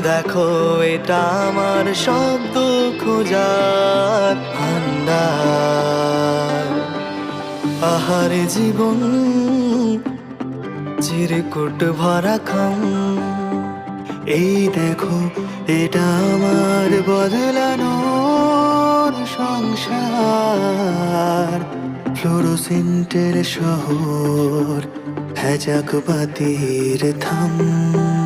দেখো, এটা আমার শব্দ খোঁজার ভান্ডার আহারে জীবন, চিরকুট ভরা খাম এই দেখো, এটা আমার বদলানোর সংসার। ফ্লোরোসেন্টের শহর হ্যাজাক বাতির থাম।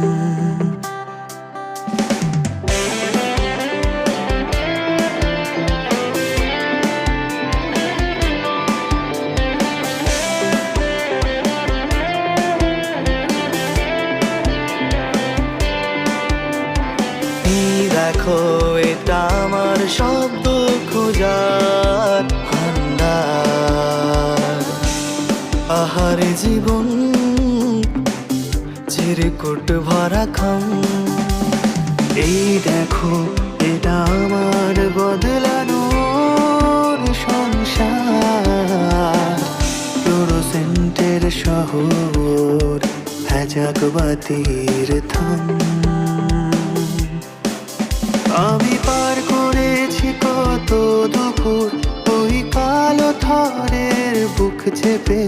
দেখো, এটা আমার শব্দ খোঁজার আহারে জীবন, চিরকুট ভরা খাম এই দেখো, এটা আমার বদলানোর সংসার। ফ্লোরোসেন্টের শহর থাম চেপে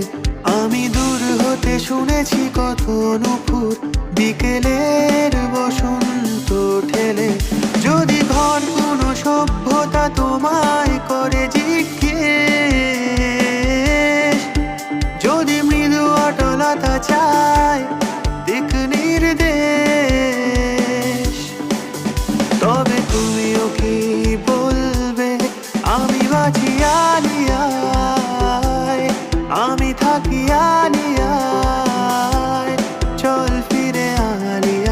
আমি দূর হতে শুনেছি কত নুপুর বিকেলের বসন্ত ঠেলে যদি ঘর কোনো সভ্যতা তোমায় করে জিজ্ঞেস, যদি মৃদু অটলতা চায় দিক নির্দেশ। তবে তুমি ওকে বলবে? আমি বাঁচিয়া